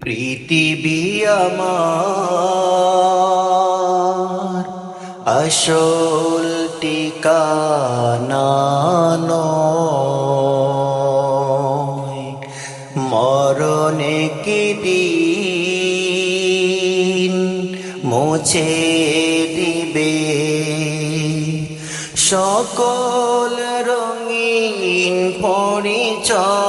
পৃথিবী আমার আসল নয়। মরণে কি দিন মুছে দিবে? সকল রঙিন পরিচয়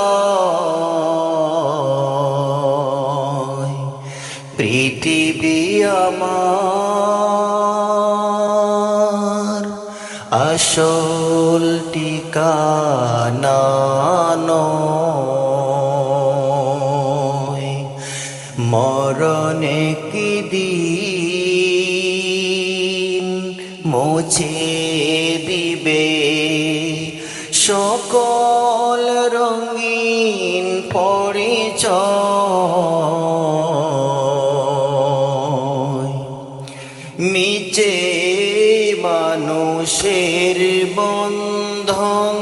আমার আসল নয়। মরণে কি দিন মুছে দিবে? সকল রঙিন পরিচয় মানুষের বন্ধন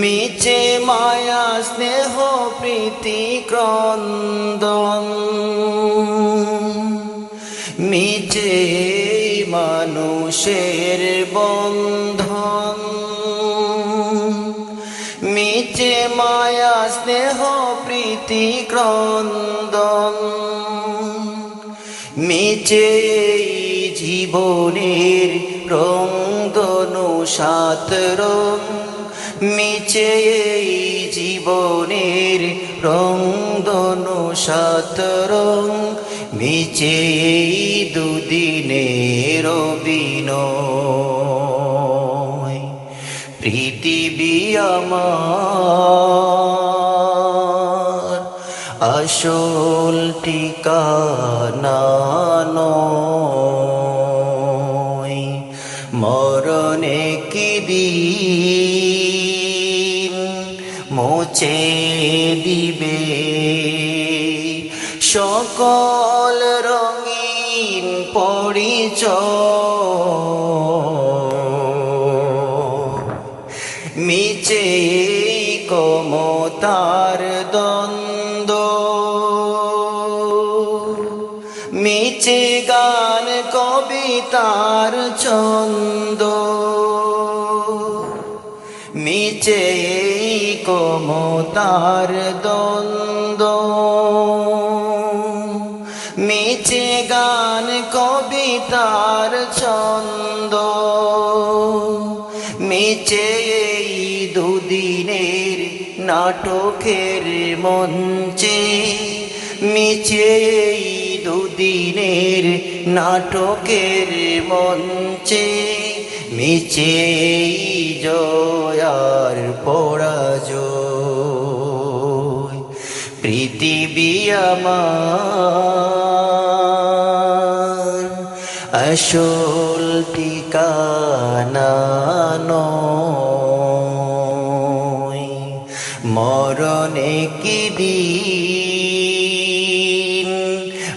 মিচে মায়া, স্নেহ, প্রীতি, ক্রন্দন। মিচে মানুষের বন্ধন মিচে মায়া, স্নেহ, প্রীতি, ক্রন্দন। মিচে জীবনের রং দনু সাত রং মিচে এই জীবনের রং দনু সাত রং মিচে এই দুদিনের বিনয় পৃথিবী আমার আসল ঠিকানা নয়। মরণে কি দিন মুছে দিবে। সকল রঙিন পরিচয় মিচে কমতার মিচে গান কবিতার ছন্দ। মিচে কমতার দ্বন্দ্ব। মিচে গান কবিতার ছন্দ। মিচে দুদিনের নাটকের মঞ্চে। মিচে দুদিনের নাটকের মঞ্চে মিচে জয়ার পরাজয়। পৃথিবী আমার আসল ঠিকানা মরণে কি দিন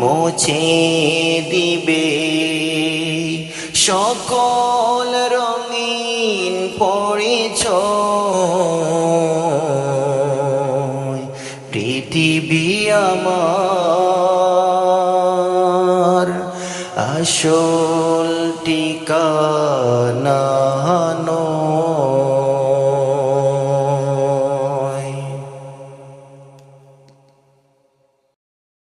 মুছে দিবে। সকল রঙিন পরিচয় পৃথিবী আমার আসল ঠিকানা।